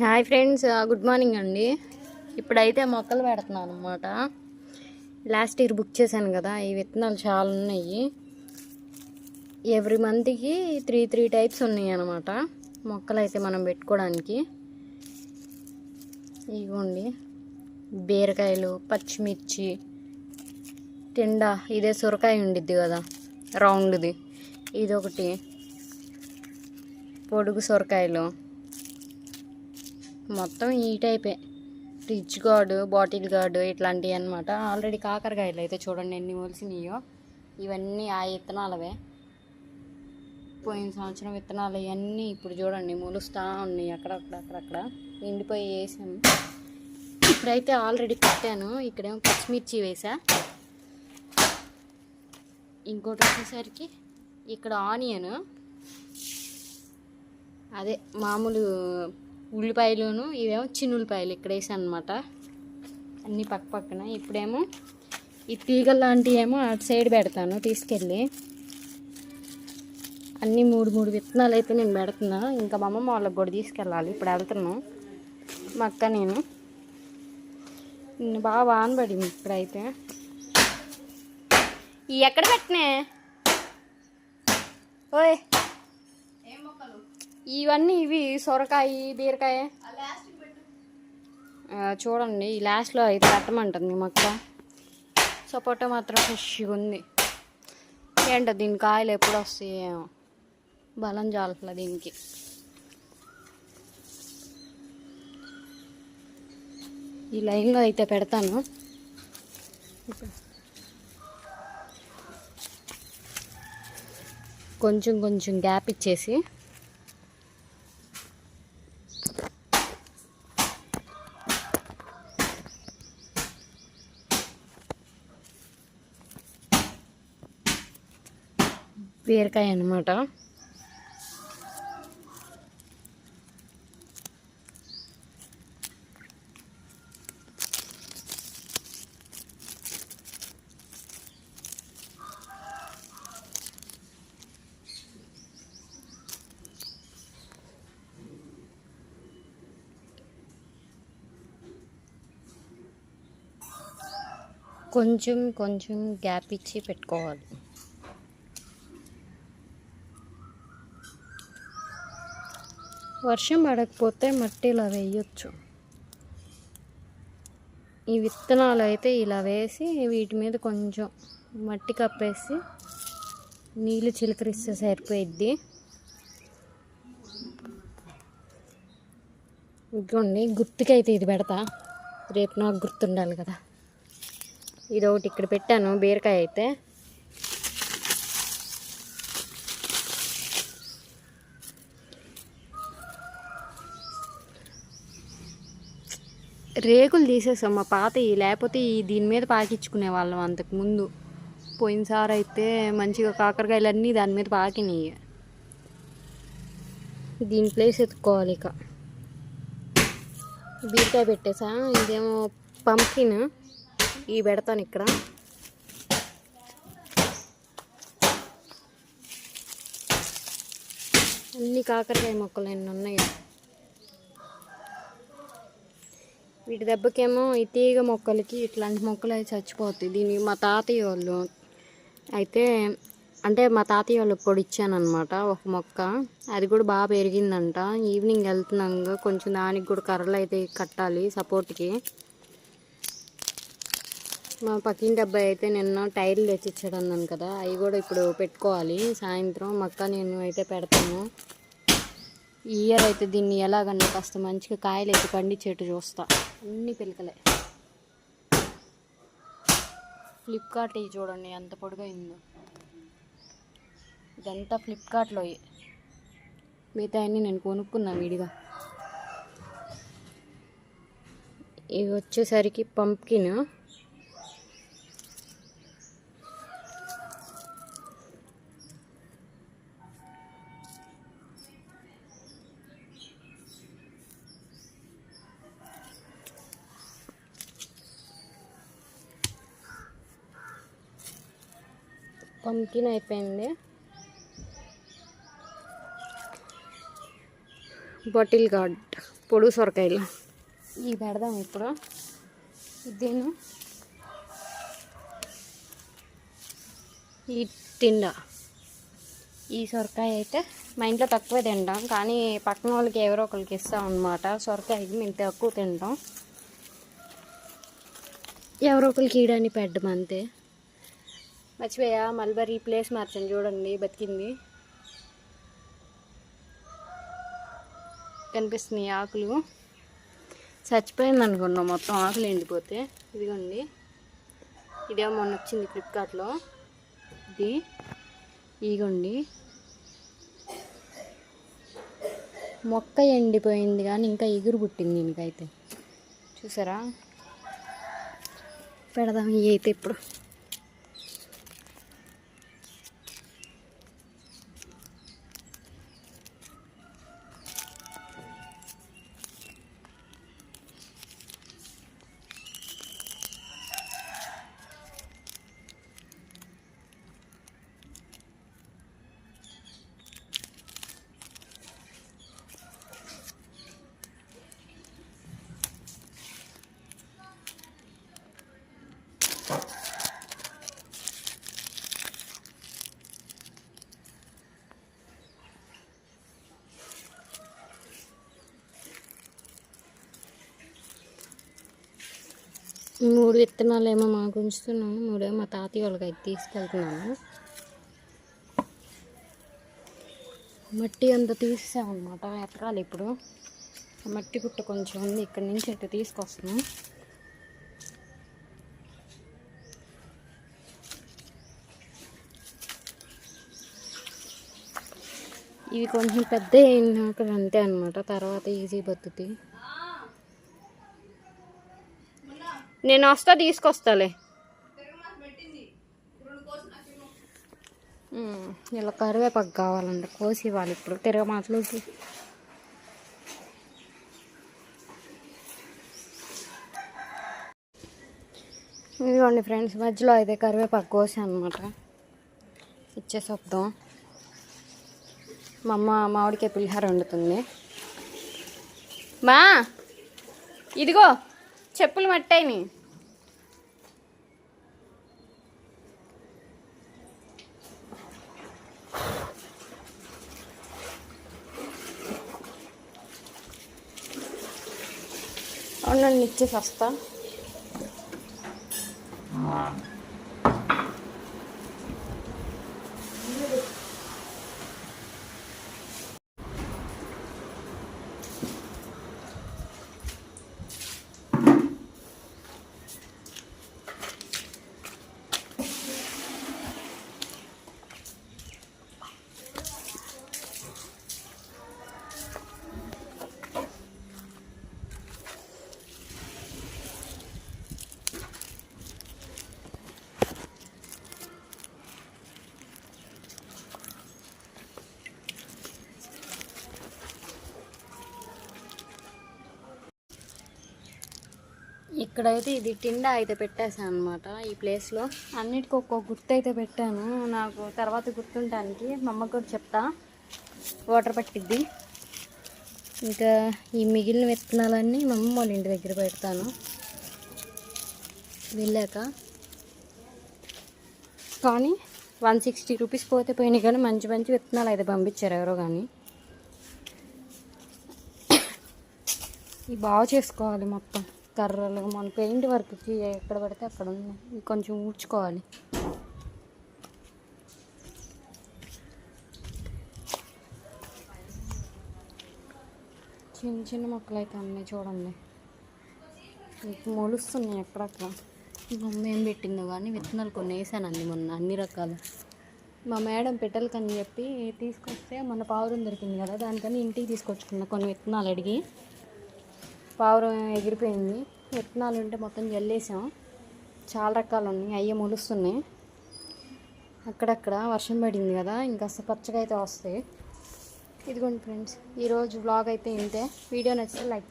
Hi friends good morning అండి. ఇప్పుడైతే మొక్కలు పెడుతున్నాను అనమాట లాస్ట్ ఇయర్ బుక్ చేశాను కదా ఈ విత్తనాలు చాలా ఉన్నాయి. ఎవ్రీ మంత్కి త్రీ త్రీ టైప్స్ ఉన్నాయి అనమాట మొక్కలు అయితే మనం పెట్టుకోవడానికి. ఇవ్వండి బీరకాయలు పచ్చిమిర్చి తిండా ఇదే సొరకాయ ఉండిద్ది కదా రౌండ్ది. ఇదొకటి. పొడుగు సొరకాయలు. మొత్తం ఈ టైపే ఫ్రిడ్జ్ గార్డు బాటిల్ గార్డు ఇట్లాంటివి అనమాట ఆల్రెడీ కాకరకాయలు అయితే చూడండి ఎన్ని మొలిసినాయో. ఇవన్నీ ఆ విత్తనాలవే పోయిన సంవత్సరం విత్తనాలు ఇవన్నీ ఇప్పుడు చూడండి మొలుస్తూ ఉన్నాయి అక్కడక్కడ అక్కడక్కడ ఎండిపోయి వేసాము ఇప్పుడైతే ఆల్రెడీ పెట్టాను ఇక్కడేమో పచ్చిమిర్చి వేసా. ఇంకోటి వచ్చేసరికి ఇక్కడ ఆనియన్. అదే మామూలు ఉల్లిపాయలును ఇవేమో చిన్న ఉల్లిపాయలు ఇక్కడ వేసాను అనమాట అన్నీ పక్క పక్కన. ఇప్పుడేమో ఈ తీగలు లాంటివి ఏమో అటు సైడ్ పెడతాను తీసుకెళ్ళి. అన్నీ మూడు మూడు విత్తనాలు అయితే నేను పెడుతున్నా. ఇంకా మా అమ్మమ్మ వాళ్ళకి కూడా తీసుకెళ్ళాలి. ఇప్పుడు వెళ్తున్నాం మా అక్క నేను. నిన్ను బాగా వానబడింది ఇప్పుడైతే. ఈ ఎక్కడ పెట్టినా? ఓయ్! ఇవన్నీ ఇవి సొరకాయ బీరకాయ. చూడండి ఈ లాస్ట్లో అయితే పెట్టమంటుంది మొక్క. సపోటా మాత్రం ఫ్రెష్గా ఉంది. ఏంటో దీని కాయలు ఎప్పుడు వస్తాయేమో బలం చాలట్లా దీనికి. ఈ లైన్లో అయితే పెడతాను. కొంచెం కొంచెం గ్యాప్ ఇచ్చేసి. బీరకాయ అన్నమాట. కొంచెం కొంచెం గ్యాప్ ఇచ్చి పెట్టుకోవాలి. వర్షం పడకపోతే మట్టి ఇలా వేయొచ్చు. ఈ విత్తనాలు అయితే ఇలా వేసి వీటి మీద కొంచెం మట్టి కప్పేసి నీళ్ళు చిలకరిస్తే సరిపోయిద్ది. ఇదిగోండి గుర్తుకైతే ఇది పెడతా. రేపు నాకు గుర్తుండాలి కదా. ఇది ఒకటి ఇక్కడ పెట్టాను బీరకాయ అయితే. రేకులు తీసేసాం మా పాతవి లేకపోతే ఈ దీని మీద పాకించుకునే వాళ్ళం అంతకు ముందు. పోయినసారి అయితే మంచిగా కాకరకాయలు అన్నీ దాని మీద పాకినాయి. దీని ప్లేస్ ఎత్తుకోవాలి ఇక. బీరకాయ పెట్టేసా. ఇదేమో పంకిన్ ఇవి పెడతాను ఇక్కడ. అన్ని కాకరకాయ మొక్కలు ఎన్ని ఉన్నాయో. వీటి దెబ్బకేమో ఈ తీగ మొక్కలకి ఇట్లాంటి మొక్కలు అయితే చచ్చిపోతాయి. దీన్ని మా తాతయ్య వాళ్ళు అయితే అంటే మా తాతయ్య వాళ్ళకి ఇప్పుడు ఇచ్చానమాట ఒక మొక్క. అది కూడా బాగా పెరిగిందంట. ఈవినింగ్ వెళ్తున్నాగా కొంచెం దానికి కూడా కర్రలు అయితే కట్టాలి సపోర్ట్కి. మా పక్కింటి అబ్బాయి అయితే నిన్న టైర్లు తెచ్చిచ్చాడు అన్నాను కదా అవి కూడా ఇప్పుడు పెట్టుకోవాలి. సాయంత్రం మక్క నేను అయితే పెడతాను ఈ ఇయర్ అయితే దీన్ని ఎలాగన్నా కాస్త మంచిగా కాయలు అయితే పండించేట్టు చూస్తా. అన్ని పిలకలే. ఫ్లిప్కార్ట్ ఇవి చూడండి ఎంత పొడుగైందో. ఇదంతా ఫ్లిప్కార్ట్లో మిగతా అన్నీ నేను కొనుక్కున్నా విడిగా. ఇవి వచ్చేసరికి పంప్కిన్. పంకిన్ అయిపోయింది. బాటిల్ గార్డ్ పొడుగు సొరకాయలు. ఇవి పెడదాం ఇప్పుడు. ఇదేను? ఈ తిండ. ఈ సొరకాయ అయితే మా ఇంట్లో తక్కువ తింటాం. కానీ పక్కన వాళ్ళకి ఎవరో ఒకరికి ఇస్తాం అనమాట సొరకాయ మేము తక్కువ తింటాం. ఎవరో ఒకరికి ఇయడానికి పెట్టడం అంతే మర్చిపోయా మల్బరీ ప్లేస్ మార్చండి చూడండి బతికింది. కనిపిస్తున్నాయి ఆకులు. చచ్చిపోయింది అనుకున్నాం మొత్తం ఆకులు ఎండిపోతే. ఇదిగోండి. ఇదే మొన్న వచ్చింది ఫ్లిప్కార్ట్లో. ఇది. ఇదిగోండి. మొక్క ఎండిపోయింది కానీ ఇంకా ఎగురు పుట్టింది దీనికైతే చూసారా? పెడదాం ఇవి అయితే ఇప్పుడు. మూడు విత్తనాలు ఏమో మాకు ఉంచుతున్నాను మూడేమో మా తాతయ్య వాళ్ళకి అయితే తీసుకెళ్తున్నాను. మట్టి అంతా తీసేసామన్నమాట ఎకరాలు ఇప్పుడు. మట్టి పుట్ట కొంచెం ఉంది ఇక్కడి నుంచి అయితే తీసుకొస్తున్నాం. ఇవి కొంచెం పెద్ద అయినాక అంతే అనమాట తర్వాత ఈజీ బతుకుతాయి నేను వస్తా తీసుకొస్తాలే. ఇలా కరివేపాకు కావాలండి కోసి ఇవ్వాలి ఇప్పుడు. తిరగమాతలోకి ఇదిగోండి ఫ్రెండ్స్ మధ్యలో అయితే కరివేపాకు కోసి అనమాట ఇచ్చేసి వద్దాం మా అమ్మ మామిడికాయ పులిహార వండుతుంది. మా ఇదిగో. చెప్పులు మట్టాయి అవునండి ఇచ్చేసి వస్తా. ఇక్కడైతే ఇది టిండా అయితే పెట్టేశాను అనమాట ఈ ప్లేస్లో అన్నిటికీ ఒక్కొక్క గుర్తు అయితే పెట్టాను. నాకు తర్వాత గుర్తుంటానికి మా అమ్మకు కూడా చెప్తా. వాటర్ పట్టిద్ది. ఇంకా ఈ మిగిలిన విత్తనాలన్నీ మా అమ్మ వాళ్ళ ఇంటి దగ్గర పెడతాను. వెళ్ళాక. కానీ వన్ సిక్స్టీ రూపీస్ పోతే పోయినాయి కానీ మంచి మంచి విత్తనాలు అయితే పంపించారు ఎవరో కానీ. ఇవి బాగా చేసుకోవాలి మొత్తం. కర్రలు మన పెయింట్ వర్క్కి ఎక్కడ పడితే అక్కడ ఉంది కొంచెం ఊడ్చుకోవాలి. చిన్న చిన్న మొక్కలు అయితే ఉన్నాయి చూడండి. మీకు మొలుస్తున్నాయి ఎక్కడక్కడ మమ్మీ ఏం పెట్టిందో కానీ విత్తనాలు కొన్ని వేసానండి మొన్న అన్ని రకాలు. మా మేడం పెట్టలకని చెప్పి తీసుకొస్తే మొన్న పావురం దొరికింది కదా దానికని ఇంటికి తీసుకొచ్చుకున్నా కొన్ని విత్తనాలు అడిగి. పావురం ఎగిరిపోయింది. విత్తనాలు ఉంటే మొత్తం జల్లేసాం. చాలా రకాలు ఉన్నాయి. అయ్యే మొలుస్తున్నాయి. అక్కడక్కడ వర్షం పడింది కదా ఇంకా పచ్చగా అయితే వస్తాయి. ఇదిగోండి ఫ్రెండ్స్ ఈరోజు వ్లాగ్ అయితే ఇంతే. వీడియో నచ్చితే లైక్